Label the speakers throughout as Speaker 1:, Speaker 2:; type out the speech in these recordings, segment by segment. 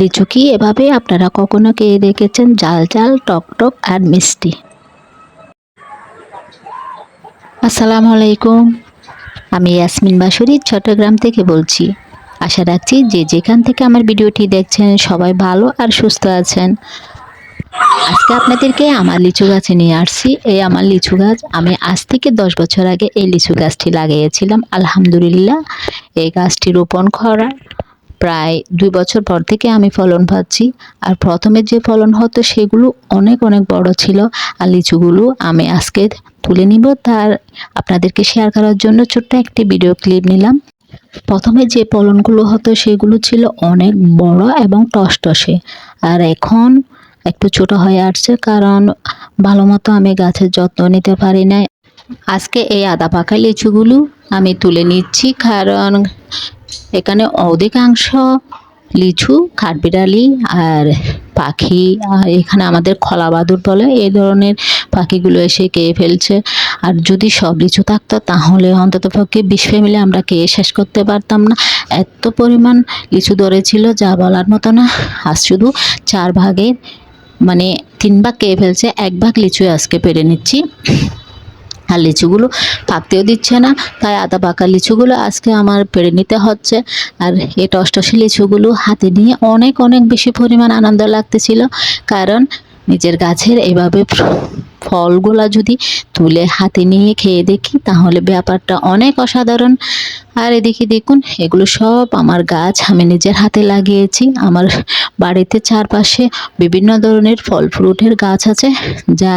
Speaker 1: লিচু কি এভাবে আপনারা কখনো কে দেখেছেন? জাল জাল, টক টক আর মিষ্টি। আসসালামু আলাইকুম। আমি ইয়াসমিন বাসুরি, চট্টগ্রাম থেকে বলছি। আশা রাখছি যে যেখান থেকে আমার ভিডিওটি দেখছেন, সবাই ভালো আর সুস্থ আছেন। আজকে আপনাদেরকে আমার লিচু গাছে নিয়ে আসছি। এই আমার লিচু গাছ, আমি আজ থেকে দশ বছর আগে এই লিচু গাছটি লাগিয়েছিলাম। আলহামদুলিল্লাহ, এই গাছটি রোপণ করা প্রায় দুই বছর পর থেকে আমি ফলন পাচ্ছি। আর প্রথমে যে ফলন হতো সেগুলো অনেক অনেক বড় ছিল। আর লিচুগুলো আমি আজকে তুলে নিব। তার আপনাদেরকে শেয়ার করার জন্য ছোট্ট একটি ভিডিও ক্লিপ নিলাম। প্রথমে যে ফলনগুলো হতো সেগুলো ছিল অনেক বড় এবং টসটসে। আর এখন একটু ছোট হয়ে আসছে কারণ ভালো মতো আমি গাছের যত্ন নিতে পারি না আজকে এই আদা পাকা লিচুগুলো আমি তুলে নিচ্ছি কারণ এখানে অধিকাংশ লিচু কাঠবিড়ালি আর পাখি এখানে আমাদের খলা বাদুর বলে, এই ধরনের পাখিগুলো এসে খেয়ে ফেলছে। আর যদি সব লিচু থাকতো, তাহলে অন্তত পক্ষে বিশ ফ্যামিলি আমরা খেয়ে শেষ করতে পারতাম না। এত পরিমাণ লিচু ধরেছিল, যা বলার মতো না। আজ শুধু চার ভাগের মানে তিন ভাগ খেয়ে ফেলছে, এক ভাগ লিচু আজকে পেরে নিচ্ছি। আর লিচুগুলো পাকতেও দিচ্ছে না। তাই আদা পাকা লিচুগুলো আজকে আমার পেরে নিতে হচ্ছে। আর এই টসটসে লিচুগুলো হাতে নিয়ে অনেক অনেক বেশি পরিমাণ আনন্দ লাগতেছিল। কারণ নিজের গাছের এভাবে ফলগুলা যদি তুলে হাতে নিয়ে খেয়ে দেখি, তাহলে ব্যাপারটা অনেক অসাধারণ। আর এদিকে দেখুন, এগুলো সব আমার গাছ আমি নিজের হাতে লাগিয়েছি। আমার বাড়িতে চারপাশে বিভিন্ন ধরনের ফল ফ্রুটের গাছ আছে, যা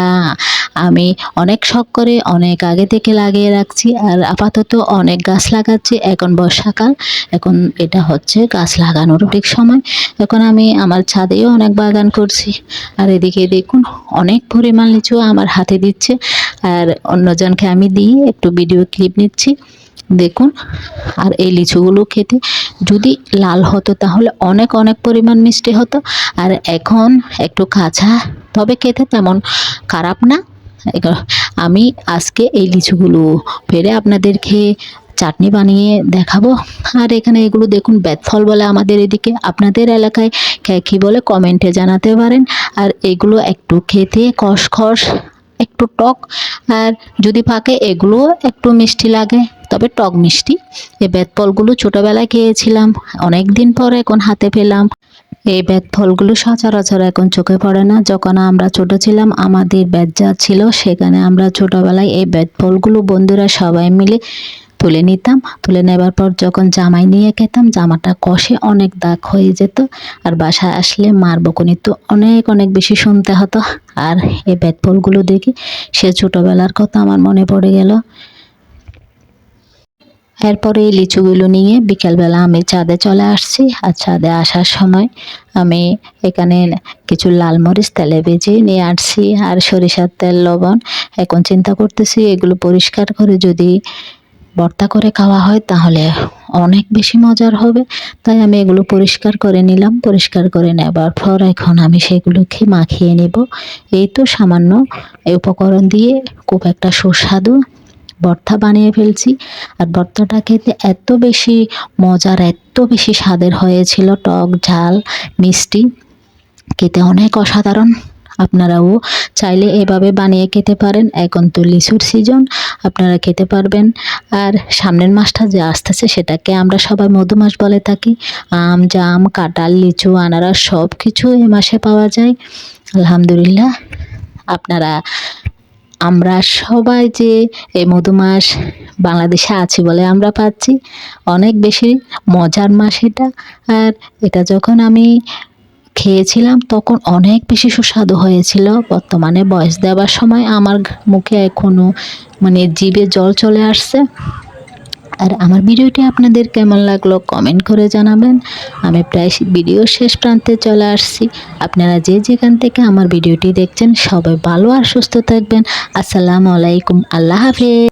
Speaker 1: আমি অনেক শখ করে অনেক আগে থেকে লাগিয়ে রাখছি আর আপাতত অনেক গাছ লাগাচ্ছি। এখন বর্ষাকাল, এখন এটা হচ্ছে গাছ লাগানোর ঠিক সময়। এখন আমি আমার ছাদেও অনেক বাগান করছি। আর এদিকে দেখুন, অনেক পরিমাণ লিচু আমার হাতে দিচ্ছে। আর অন্যজনকে আমি দিই একটু ভিডিও ক্লিপ নিচ্ছি। দেখুন, আর এই লিচুগুলো খেতে যদি লাল হতো তাহলে অনেক অনেক পরিমাণ মিষ্টি হতো। আর এখন একটু কাঁচা, তবে খেতে তেমন খারাপ না। আমি আজকে এই লিচুগুলো পেরে আপনাদেরকে চাটনি বানিয়ে দেখাবো। আর এখানে এগুলো দেখুন বেতফল বলে আমাদের এদিকে। আপনাদের এলাকায় কে বলে কমেন্টে জানাতে পারেন। আর এগুলো একটু খেতে খসখস, একটু টক। আর যদি পাকে এগুলো একটু মিষ্টি লাগে, তবে টক মিষ্টি। এই বেতফলগুলো ছোটোবেলায় খেয়েছিলাম অনেক দিন পর এখন হাতে পেলাম। এই বেত ফলগুলো সচরাচর এখন চোখে পড়ে না। যখন আমরা ছোট ছিলাম, আমাদের বেতজা ছিল, সেখানে আমরা ছোটবেলায় এই বেত ফলগুলো বন্ধুরা সবাই মিলে তুলে নিতাম। তুলে নেবার পর যখন জামাই নিয়ে খেতাম, জামাটা কষে অনেক দাগ হয়ে যেত আর বাসায় আসলে মার বকুনি তো অনেক অনেক বেশি শুনতে হতো। আর এই বেত ফলগুলো দেখি সে ছোটবেলার কথা আমার মনে পড়ে গেল। এরপরে এই লিচুগুলো নিয়ে বিকেলবেলা আমি চাঁদে চলে আসছি। আর চাঁদে আসার সময় আমি এখানে কিছু লাল মরিচ, তেলে ভেজে নিয়ে আসছি আর সরিষার তেল, লবণ। এখন চিন্তা করতেছি এগুলো পরিষ্কার করে যদি ভর্তা করে খাওয়া হয় তাহলে অনেক বেশি মজার হবে। তাই আমি এগুলো পরিষ্কার করে নিলাম। পরিষ্কার করে নেবার পর এখন আমি সেগুলোকে মাখিয়ে নেব। এই তো সামান্য এই উপকরণ দিয়ে খুব একটা সুস্বাদু ভর্তা বানিয়ে ফেলছি। আর ভর্তাটা খেতে এত বেশি মজার, এত বেশি স্বাদের হয়েছিল। টক, ঝাল, মিষ্টি, খেতে অনেক অসাধারণ। আপনারাও চাইলে এভাবে বানিয়ে খেতে পারেন। এখন তো লিচুর সিজন আপনারা খেতে পারবেন। আর সামনের মাসটা যে আসতেছে, সেটাকে আমরা সবাই মধু মাস বলে থাকি। আম, জাম, কাঁঠাল, লিচু, আনারস সব কিছু এ মাসে পাওয়া যায়। আলহামদুলিল্লাহ, আপনারা আমরা সবাই যে এই মধুমাস বাংলাদেশে আছি বলে আমরা পাচ্ছি, অনেক বেশি মজার মাস এটা। আর এটা যখন আমি খেয়েছিলাম তখন অনেক বেশি সুস্বাদু হয়েছিল। বর্তমানে বয়স দেওয়ার সময় আমার মুখে এখনও মানে জিভে জল চলে আসছে। আর আমার ভিডিওটি আপনাদের কেমন লাগল কমেন্ট করে জানাবেন। আমি প্রায় ভিডিও শেষ প্রান্তে চলে আসছি। আপনারা যে যেখান থেকে আমার ভিডিওটি দেখছেন, সবাই ভালো আর সুস্থ থাকবেন। আসসালামু আলাইকুম। আল্লাহ হাফেজ।